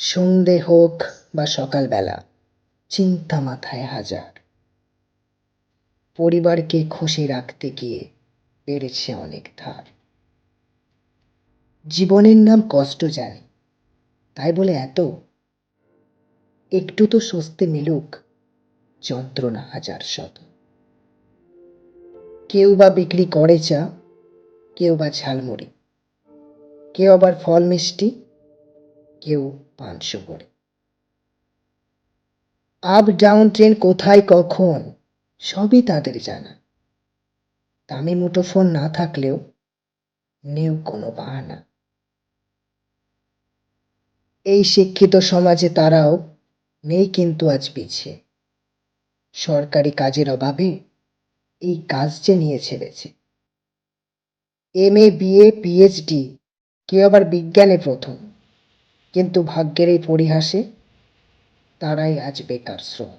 সন্ধে হোক বা সকালবেলা, চিন্তা মাথায় হাজার। পরিবারকে খুশি রাখতে গিয়ে বেড়েছে অনেক ধার। জীবনের নাম কষ্ট জানি, তাই বলে এত। একটু তো স্বস্তি মিলুক, যন্ত্রণা হাজার শত। কেউ বা বিক্রি করে চা, কেউ বা ঝালমুড়ি, কেউ আবার ফল মিষ্টি কেউ পাঁচশো করে। আপ ডাউন ট্রেন কোথায়, কখন, সবই তাদের জানা। দামি মুঠোফোন না থাকলেও নেও কোনো বাহানা। এই শিক্ষিত সমাজে তারাও নেই কিন্তু আজ পিছিয়ে সরকারি কাজের অভাবে এই কাজ যে নিয়ে ছেড়েছে। এম এ বিএ পিএইচডি কেউ আবার বিজ্ঞানে প্রথম। কিন্তু ভাগ্যের এই পরিহাসে তারাই আজ বেকার শ্রম।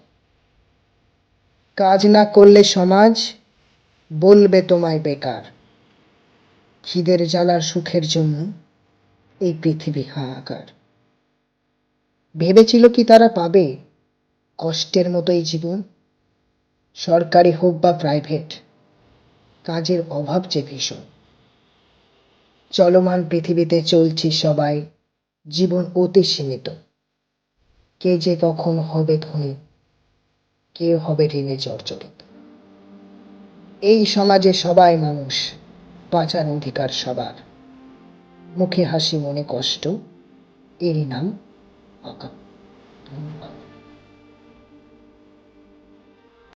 কাজ না করলে সমাজ বলবে তোমায় বেকার। খিদের জ্বালার সুখের জন্য এই পৃথিবী হাহাকার। ভেবেছিল কি তারা পাবে কষ্টের মতোই জীবন? সরকারি হোক বা প্রাইভেট, কাজের অভাব যে ভীষণ। চলমান পৃথিবীতে চলছি সবাই জীবন অতি সীমিত। কে যে কখন হবে ধনী, কে হবে ঋণে জর্জরিত। এই সমাজে সবাই মানুষ বাঁচার অধিকার সবার। মুখে হাসি মনে কষ্ট, এরই নাম ধন্যবাদ।